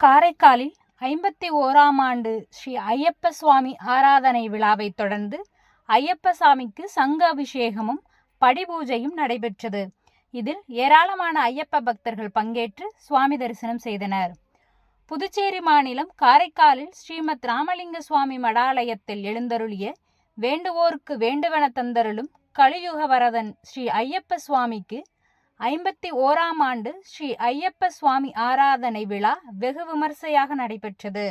காரைக்காலில் ஐம்பத்தி ஓராம் ஆண்டு ஸ்ரீ ஐயப்ப சுவாமி ஆராதனை விழாவைத் தொடர்ந்து ஐயப்ப சாமிக்கு சங்க அபிஷேகமும் படிபூஜையும் நடைபெற்றது. இதில் ஏராளமான ஐயப்ப பக்தர்கள் பங்கேற்று சுவாமி தரிசனம் செய்தனர். புதுச்சேரி மாநிலம் காரைக்காலில் ஸ்ரீமத் ராமலிங்க சுவாமி மடாலயத்தில் எழுந்தருளிய வேண்டுவோருக்கு வேண்டுவன தந்தருளும் கலியுக வரதன் ஸ்ரீ ஐயப்ப சுவாமிக்கு ஐம்பத்தி ஓராம் ஆண்டு ஸ்ரீ ஐயப்ப சுவாமி ஆராதனை விழா வெகு விமர்சையாக நடைபெற்றது.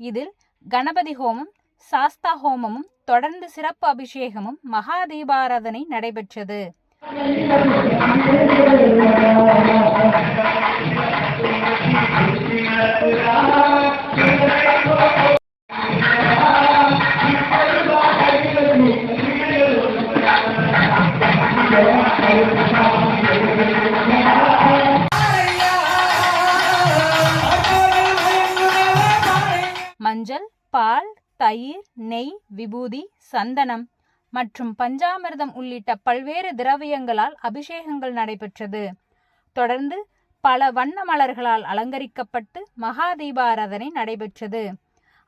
இதில் கணபதி ஹோமம் சாஸ்தா ஹோமமும் தொடர்ந்து சிறப்பு அபிஷேகமும் மகா தீபாராதனை நடைபெற்றது மஞ்சள் பால் தயிர் நெய் விபூதி சந்தனம் மற்றும் பஞ்சாமிர்தம் உள்ளிட்ட பல்வேறு திரவியங்களால் அபிஷேகங்கள் நடைபெற்றது. தொடர்ந்து பல வண்ண மலர்களால் அலங்கரிக்கப்பட்டு மகா தீபாராதனை நடைபெற்றது.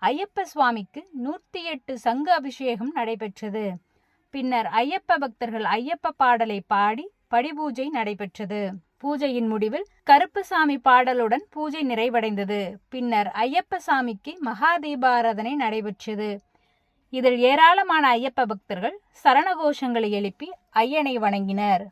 ஐயப்ப சுவாமிக்கு நூற்றி எட்டு சங்கு அபிஷேகம் நடைபெற்றது. பின்னர் ஐயப்ப பக்தர்கள் ஐயப்ப பாடலை பாடி படிபூஜை நடைபெற்றது. பூஜையின் முடிவில் கருப்புசாமி பாடலுடன் பூஜை நிறைவடைந்தது. பின்னர் ஐயப்ப சாமிக்கு மகா தீபாராதனை நடைபெற்றது. இதில் ஏராளமான ஐயப்ப பக்தர்கள் சரணகோஷங்களை எழுப்பி ஐயனை வணங்கினர்.